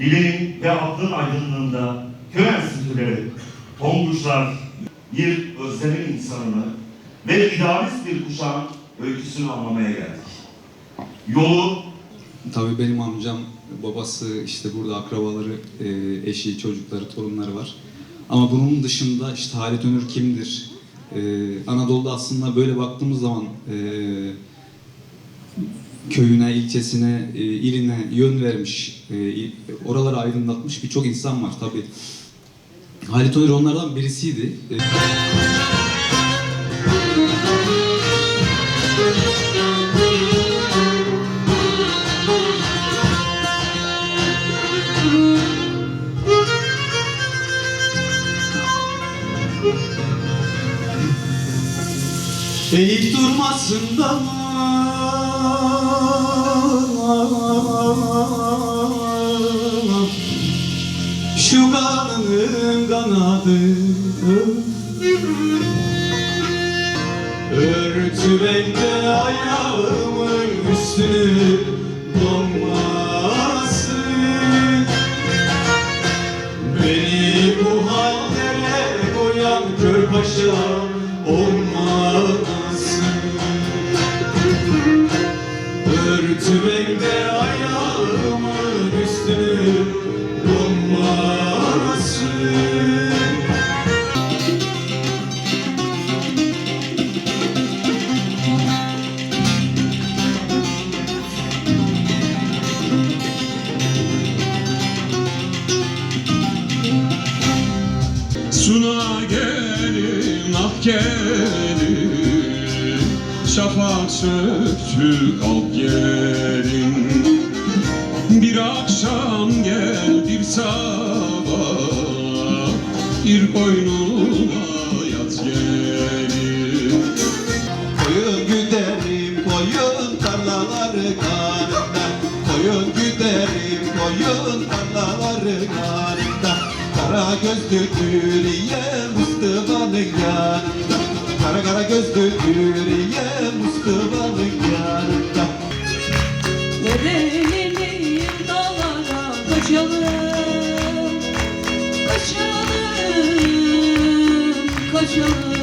Bileğin ve aklın aydınlığında köy enstitüleri, tombuşlar, bir özlemin insanını ve idealist bir kuşağın öyküsünü anlamaya geldik. Yolu Tabii benim amcam, babası, işte burada akrabaları, e, eşi, çocukları, torunları var. Ama bunun dışında işte Halit Önür kimdir? E, Anadolu'da aslında böyle baktığımız zaman e, köyüne, ilçesine, e, iline yön vermiş, e, oraları aydınlatmış birçok insan var tabii. Halit Önür onlardan birisiydi. E, Eğik durmasın da Şu kanın kanadı. Örtü bende ayağımın üstünü donmasın Beni bu hallere koyan kör paşa olmasın Örtü bende ayağımın üstünü donmasın Suna gelin ah gelin Şafak söktü kalk gelin. Bir akşam gel bir sabah. Bir koynuma yat gelin. Koyun güderim koyun tarlaları karında Koyun güderim koyun tarlaları karında Kara gözlü Hürriye Mustafa'nın yanında Kara kara gözlü Hürriye Mustafa'nın yanında. Verelim dağlara kaçalım Kaçalım, kaçalım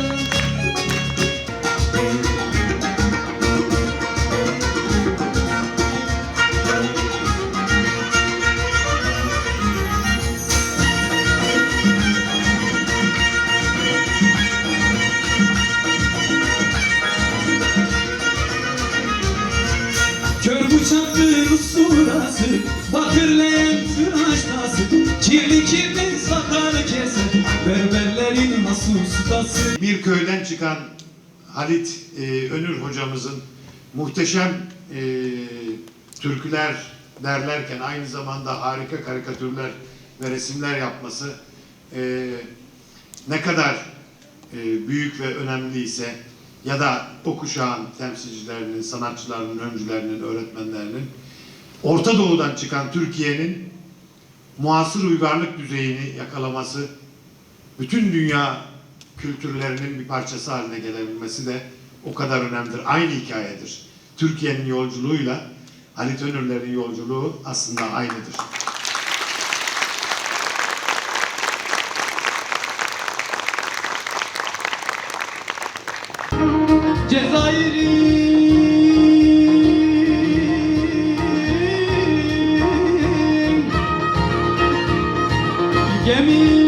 köyden çıkan Halit e, Önür hocamızın muhteşem e, türküler derlerken aynı zamanda harika karikatürler ve resimler yapması e, ne kadar e, büyük ve önemliyse ya da o kuşağın temsilcilerinin, sanatçılarının, öncülerinin, öğretmenlerinin Orta Doğu'dan çıkan Türkiye'nin muasır uygarlık düzeyini yakalaması bütün dünya kültürlerinin bir parçası haline gelebilmesi de o kadar önemlidir. Aynı hikayedir. Türkiye'nin yolculuğuyla Halit Önürler'in yolculuğu aslında aynıdır. Cezayir'in gemi